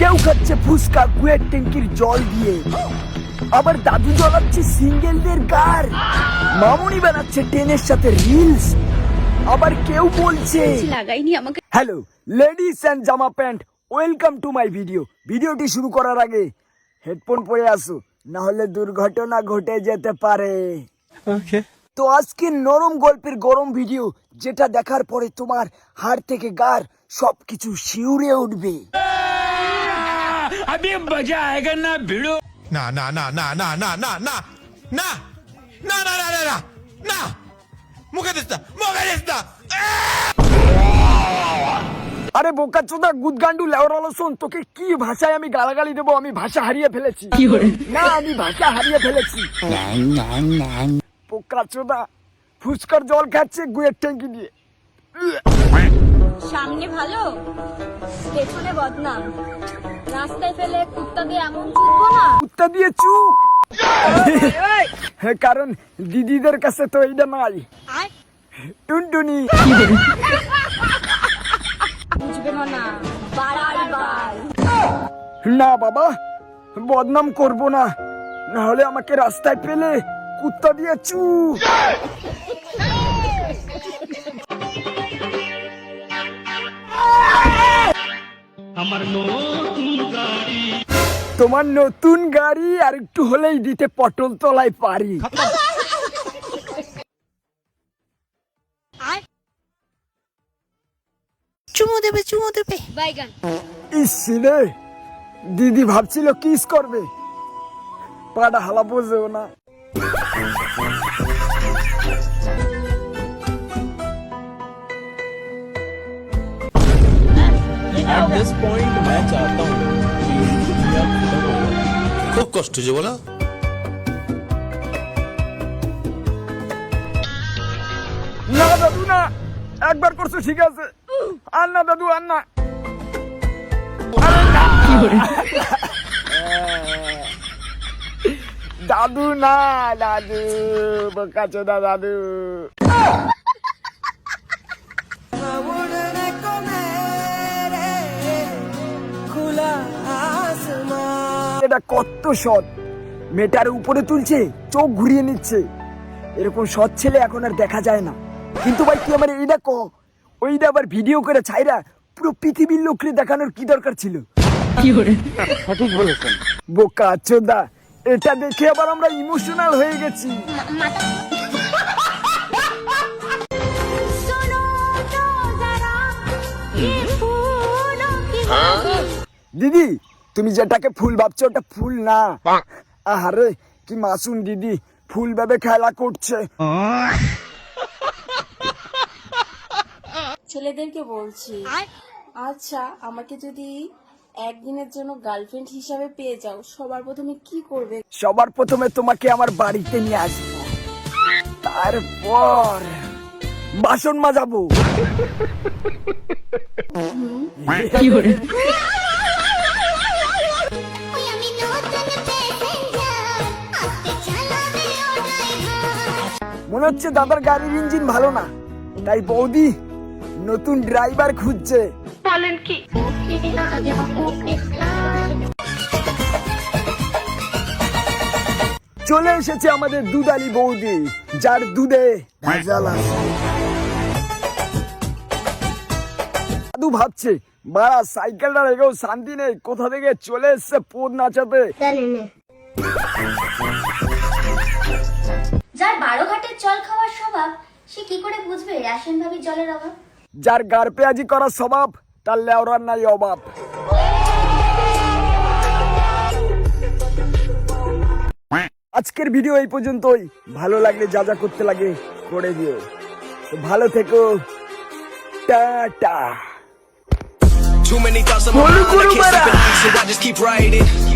কেউ খাচ্ছে ফুসকা কুয়ের ট্যাঙ্কির জল দিয়ে। আবার দাদু জ্বলাচ্ছে সিঙ্গেলদের গার। মামুনি বানাচ্ছে টেনের সাথে রিলস আবার কেউ বলছে লাগাইনি আমাকে। হ্যালো লেডিস অ্যান্ড জামা pant welcome to my video ভিডিওটি শুরু করার আগে হেডফোন পরে আসো না হলে দুর্ঘটনা ঘটে যেতে পারে। তো আজকে নরম গল্পের গরম ভিডিও যেটা দেখার পরে তোমার হাড় থেকে গার সবকিছু শিউরে উঠবে। না না না না না না না না না না না না না না না মুখে দিস না মুখে দিস না আরে বোকা চোদা গুদগান্ডু লেওরালো শোন তোকে কি ভাষায় আমি গালাগালি দেবো আমি ভাষা হারিয়ে ফেলেছি না আমি ভাষা হারিয়ে ফেলেছি বোকা চোদা ফুচকার জল খাচ্ছে গুয়ের ট্যাঙ্কি দিয়ে সামনে ভালো পেছনে বদনাম রাস্তায় ফেলে কুত্তা দিয়ে এমন চুদবো না? কুত্তা দিয়ে চু হ্যাঁ, কারণ দিদিদের কাছে তো এইটা নাই টুনটুনি। বুঝবে না না বাবা বদনাম করব না। না হলে আমাকে রাস্তায় পেলে কুত্তা দিয়ে চু তোমার নতুন গাড়ি আর একটু হলেই দিতে পটল তলায় পারি। চুমু দেবে চুমু দেবে। বাইগান। ইস দিদি ভাবছিল কিস করবে। পাটা হালা বোঝেও না। एट दिस पॉइंट मैं चाहता हूँ कि दुनिया खत्म हो जाए খুব কষ্ট যে বলো না দাদু না একবার করছো ঠিক আছে আর না দাদু আর না আরে না। দাদু না দাদু বোকা চোদা দাদু এটা কত সৎ। মেয়েটার উপরে তুলছে চোখ ঘুরিয়ে নিচ্ছে। এরকম সৎ ছেলে এখন আর দেখা যায় না। কিন্তু ভাই তুই আমার এইটা ক? ওইটা আবার ভিডিও করে ছাইরা পুরো পৃথিবীর লোকরে দেখানোর কি দরকার ছিল? সঠিক বলেছেন। বোকা চোদা এটা দেখে আবার আমরা ইমোশনাল হয়ে গেছি। দিদি তুমি যেটাকে ফুল ভাবছ ওটা ফুল না। আরে কি মাসুম দিদি ফুল ভাবে খেলা করছে। ছেলেদেরকে বলছি আচ্ছা আমাকে যদি একদিনের জন্য গার্লফ্রেন্ড হিসাবে পেয়ে যাও সবার প্রথমে কি করবে? সবার প্রথমে তোমাকে আমার বাড়িতে নিয়ে আসব। তারপর বাসন মাজাবো। মনে হচ্ছে দাদার গাড়ির ইঞ্জিন ভালো না। তাই বৌদি নতুন ড্রাইভার খুঁজছে। বলেন কি? চলে এসেছে আমাদের দুধালি বৌদি যার দুধে ভেজাল আছে। দাদু ভাবছে বাড়া সাইকেলটা রেখেও শান্তি নেই কোথা থেকে চলে এসছে পোদ নাচাতে? যার বারো ঘাটের জল খাওয়ার স্বভাব সে কি করে বুঝবে রেশন ভাবির জলের অভাব? যার গার পেঁয়াজি করার স্বভাব তার লেওরার নাই অভাব। আজকের ভিডিও এই পর্যন্তই। ভালো লাগলে যা যা করতে লাগে করে দিও। তো ভালো থেকো। Tata. Too many thoughts on my mind, I can't sleep at night, so I just keep writing.